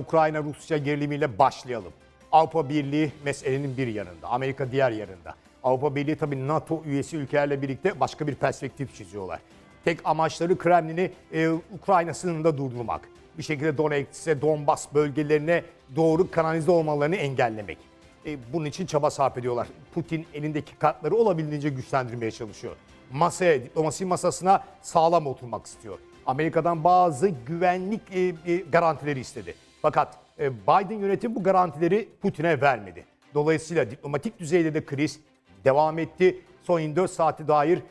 Ukrayna-Rusya gerilimiyle başlayalım. Avrupa Birliği meselenin bir yanında, Amerika diğer yanında. Avrupa Birliği tabii NATO üyesi ülkelerle birlikte başka bir perspektif çiziyorlar. Tek amaçları Kremlin'i e, Ukrayna sınırında durdurmak. Bir şekilde Donetsk'e, Donbas bölgelerine doğru kanalize olmalarını engellemek. E, bunun için çaba sarf ediyorlar. Putin elindeki kartları olabildiğince güçlendirmeye çalışıyor. Masaya, diplomasi masasına sağlam oturmak istiyor. Amerika'dan bazı güvenlik e, e, garantileri istedi. Fakat e, Biden yönetimi bu garantileri Putin'e vermedi. Dolayısıyla diplomatik düzeyde de kriz devam etti. Son 24 saate dair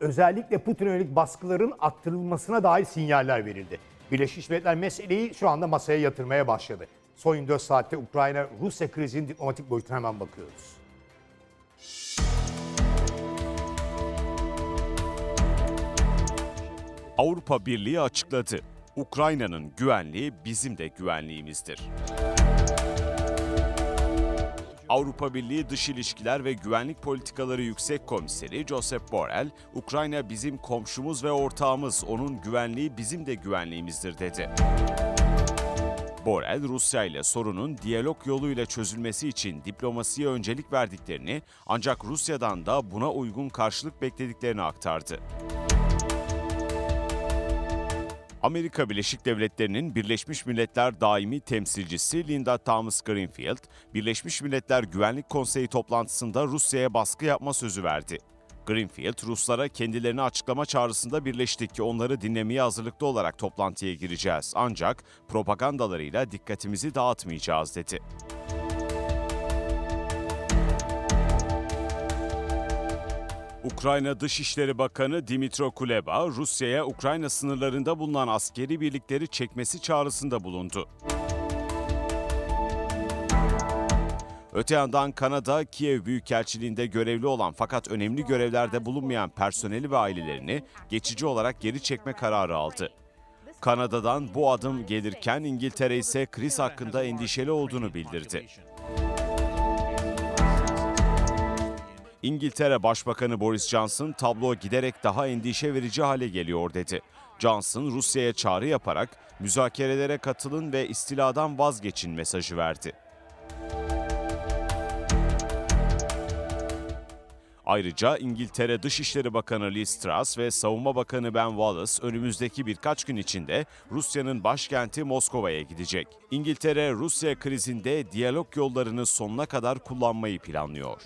özellikle Putin'e yönelik baskıların arttırılmasına dair sinyaller verildi. Birleşmiş Milletler meseleyi şu anda masaya yatırmaya başladı. Son 24 saatte Ukrayna-Rusya krizinin diplomatik boyutuna hemen bakıyoruz. Avrupa Birliği açıkladı. Ukrayna'nın güvenliği bizim de güvenliğimizdir. Avrupa Birliği Dış İlişkiler ve Güvenlik Politikaları Yüksek Komiseri Josep Borrell, Ukrayna bizim komşumuz ve ortağımız, onun güvenliği bizim de güvenliğimizdir dedi. Borrell, Rusya ile sorunun diyalog yoluyla çözülmesi için diplomasiye öncelik verdiklerini ancak Rusya'dan da buna uygun karşılık beklediklerini aktardı. Amerika Birleşik Devletleri'nin Birleşmiş Milletler daimi temsilcisi Linda Thomas Greenfield, Birleşmiş Milletler Güvenlik Konseyi toplantısında Rusya'ya baskı yapma sözü verdi. Greenfield, Ruslara kendilerini açıklama çağrısında birleştik ki onları dinlemeye hazırlıklı olarak toplantıya gireceğiz. Ancak propagandalarıyla dikkatimizi dağıtmayacağız dedi. Ukrayna Dışişleri Bakanı Dimitro Kuleba, Rusya'ya Ukrayna sınırlarında bulunan askeri birlikleri çekmesi çağrısında bulundu. Öte yandan Kanada, Kiev Büyükelçiliğinde görevli olan fakat önemli görevlerde bulunmayan personeli ve ailelerini geçici olarak geri çekme kararı aldı. Kanada'dan bu adım gelirken İngiltere ise kriz hakkında endişeli olduğunu bildirdi. İngiltere Başbakanı Boris Johnson tablo giderek daha endişe verici hale geliyor dedi. Johnson Rusya'ya çağrı yaparak müzakerelere katılın ve istiladan vazgeçin mesajı verdi. Ayrıca İngiltere Dışişleri Bakanı Liz Truss ve Savunma Bakanı Ben Wallace önümüzdeki birkaç gün içinde Rusya'nın başkenti Moskova'ya gidecek. İngiltere Rusya krizinde diyalog yollarını sonuna kadar kullanmayı planlıyor.